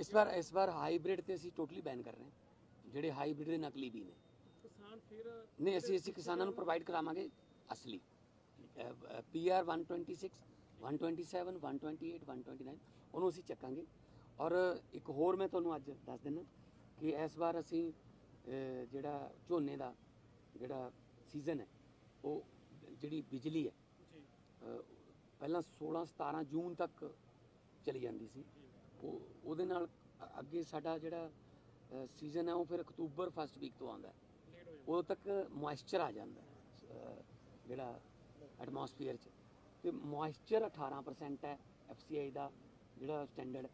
ਇਸ ਵਾਰ ਇਸ ਵਾਰ ਹਾਈਬ੍ਰਿਡ ਤੇ ਅਸੀਂ ਟੋਟਲੀ ਬੈਨ ਕਰ ਰਹੇ ਹਾਂ। ਜਿਹੜੇ ਹਾਈਬ੍ਰਿਡ ਦੇ ਨਕਲੀ ਵੀ ਨੇ। ਕਿਸਾਨ ਫਿਰ ਨਹੀਂ ਅਸੀਂ ਅਸੀਂ ਕਿਸਾਨਾਂ ਨੂੰ ਪ੍ਰੋਵਾਈਡ ਕਰਾਵਾਂਗੇ ਅਸਲੀ। ਪੀਆਰ 126 127 128 129 ਉਹਨੂੰ ਅਸੀਂ ਚੱਕਾਂਗੇ। ਔਰ ਇੱਕ ਹੋਰ ਮੈਂ ਤੁਹਾਨੂੰ ਅੱਜ ਦੱਸ ਦਿੰਦਾ ਕਿ ਇਸ ਵਾਰ ਅਸੀਂ ਜਿਹੜਾ ਝੋਨੇ ਦਾ ਜਿਹੜਾ ਸੀਜ਼ਨ ਹੈ ਉਹ ਜਿਹੜੀ ਬਿਜਲੀ ਹੈ ਪਹਿਲਾਂ 16 17 ਜੂਨ ਤੱਕ ਚਲੀ ਜਾਂਦੀ ਸੀ। ਉਹ ਉਹਦੇ ਨਾਲ ਅੱਗੇ ਸਾਡਾ ਜਿਹੜਾ ਸੀਜ਼ਨ ਹੈ ਉਹ ਫਿਰ ਅਕਤੂਬਰ ਫਸਟ ਵੀਕ ਤੋਂ ਆਉਂਦਾ ਉਦੋਂ ਤੱਕ ਮੋਇਸਚਰ ਆ ਜਾਂਦਾ ਜਿਹੜਾ ਐਟਮੋਸਫੀਅਰ 'ਚ। ਤੇ ਮੋਇਸਚਰ 18% ਹੈ ਐਫਸੀਆਈ ਦਾ ਜਿਹੜਾ ਸਟੈਂਡਰਡ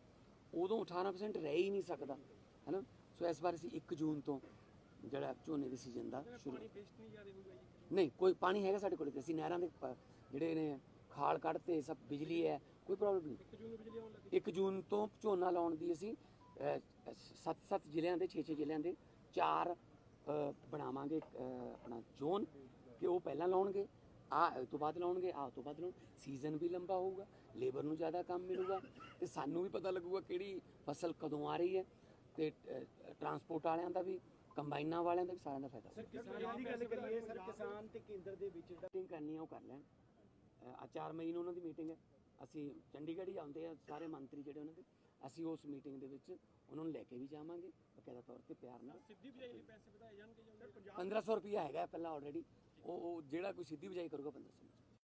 ਉਦੋਂ 18% ਰਹਿ ਹੀ ਨਹੀਂ ਸਕਦਾ ਹੈਨਾ ਸੋ ਇਸ ਵਾਰ ਅਸੀਂ 1 ਜੂਨ ਤੋਂ ਜਿਹੜਾ ਝੋਨੇ ਦੇ ਸੀਜ਼ਨ ਦਾ ਸ਼ੁਰੂ ਨਹੀਂ ਕੋਈ ਪਾਣੀ ਹੈਗਾ ਸਾਡੇ ਕੋਲ ਤੇ। ਅਸੀਂ ਨਹਿਰਾਂ ਦੇ ਜਿਹੜੇ ਨੇ ਖਾਲ ਕੱਢਤੇ ਸਭ ਬਿਜਲੀ ਹੈ ਕੋਈ ਪ੍ਰੋਬਲਮ ਨਹੀਂ। 1 ਜੂਨ ਨੂੰ ਬਿਜਲੀ ਆਉਣ ਲੱਗੀ। 1 ਜੂਨ ਤੋਂ ਝੋਨਾ ਲਾਉਣ ਦੀ ਅਸੀਂ 7-7 ਜ਼ਿਲ੍ਹਿਆਂ ਦੇ 6-6 ਜ਼ਿਲ੍ਹਿਆਂ ਦੇ ਚਾਰ ਬਣਾਵਾਂਗੇ ਆਪਣਾ ਜ਼ੋਨ ਕਿ ਉਹ ਪਹਿਲਾਂ ਲਾਉਣਗੇ ਆ ਤੋਂ ਬਾਅਦ ਲਾਉਣਗੇ ਆ ਤੋਂ ਬਾਅਦ ਲਾਉਣ। ਸੀਜ਼ਨ ਵੀ ਲੰਬਾ ਹੋਊਗਾ ਲੇਬਰ ਨੂੰ ਜ਼ਿਆਦਾ ਕੰਮ ਮਿਲੂਗਾ ਤੇ ਸਾਨੂੰ ਵੀ ਪਤਾ ਲੱਗੂਗਾ ਕਿਹੜੀ ਫਸਲ ਕਦੋਂ ਆ ਰਹੀ ਹੈ ਤੇ ਟਰਾਂਸਪੋਰਟ ਵਾਲਿਆਂ ਦਾ ਵੀ ਕੰਬਾਈਨਾਂ ਵਾਲਿਆਂ ਦਾ ਵੀ ਸਾਰਿਆਂ ਦਾ ਫਾਇਦਾ। ਸਰ ਕਿਸਾਨ ਦੀ ਗੱਲ ਕਰੀਏ ਸਰ ਕਿਸਾਨ ਤੇ ਕੇਂਦਰ ਦੇ ਵਿੱਚ ਜਿਹੜਾ ਕਰਨੀ ਉਹ ਕਰ ਲੈਣ। ਆ 4 ਮਈ ਨੂੰ ਉਹਨਾਂ ਦੀ ਮੀਟਿੰਗ ਹੈ। ਅਸੀਂ ਚੰਡੀਗੜ੍ਹ ਹੀ ਆਉਂਦੇ ਆ ਸਾਰੇ ਮੰਤਰੀ ਜਿਹੜੇ ਉਹਨਾਂ ਦੇ ਅਸੀਂ ਉਸ ਮੀਟਿੰਗ ਦੇ ਵਿੱਚ ਉਹਨਾਂ ਨੂੰ ਲੈ ਕੇ ਵੀ ਜਾਵਾਂਗੇ ਬਕਾਇਦਾ ਤੌਰ ਤੇ ਪਿਆਰ ਨਾਲ। ਸਿੱਧੀ ਬਿਜਾਈ ਲਈ ਪੈਸੇ ਵਧਾਏ ਜਾਣਗੇ ਜਾਂ 1500 ਰੁਪਿਆ ਹੈਗਾ ਪਹਿਲਾਂ ਆਲਰੇਡੀ ਉਹ ਉਹ ਜਿਹੜਾ ਕੋਈ ਸਿੱਧੀ ਬਿਜਾਈ ਕਰੂਗਾ 1500